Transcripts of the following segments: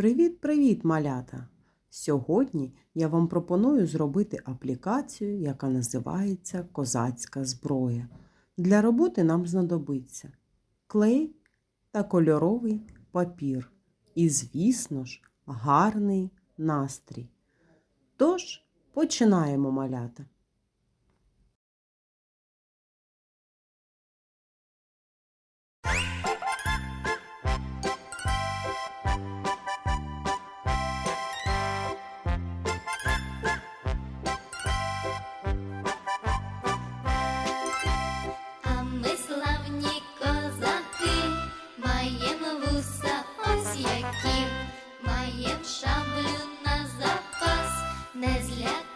Привіт-привіт, малята! Сьогодні я вам пропоную зробити аплікацію, яка називається Козацька зброя. Для роботи нам знадобиться клей та кольоровий папір. І, звісно ж, гарний настрій. Тож, починаємо малята. Не злякає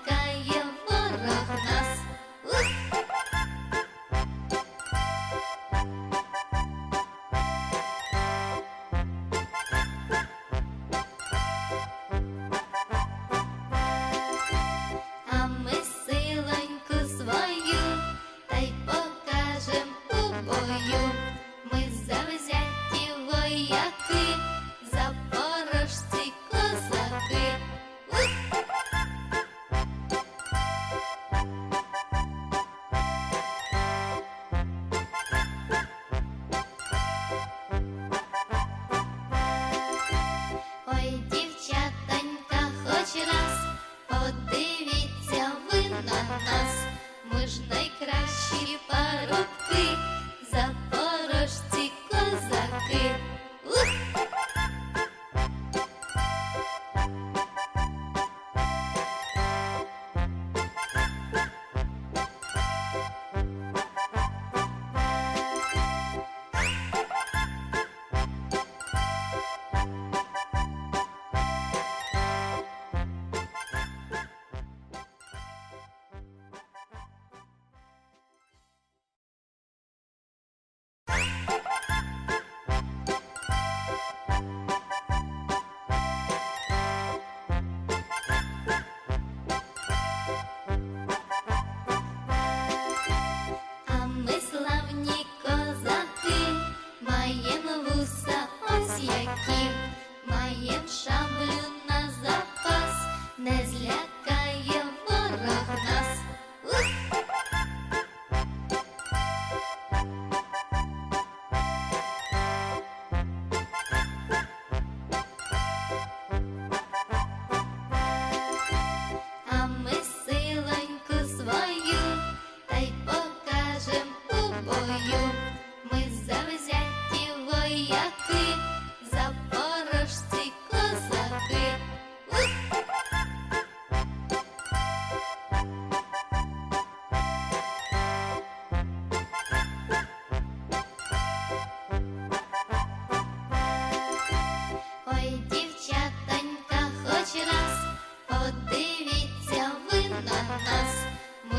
маєм шаблю на запас, не злякає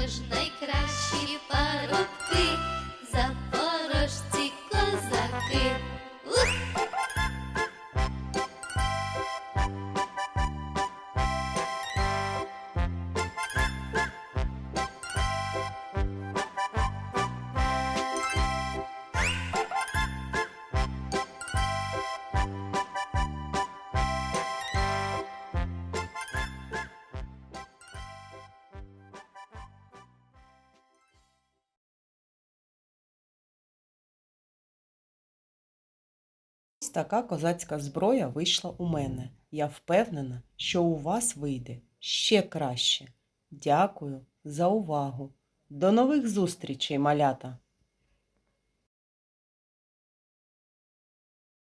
ж найкращі така козацька зброя вийшла у мене. Я впевнена, що у вас вийде ще краще. Дякую за увагу. До нових зустрічей, малята!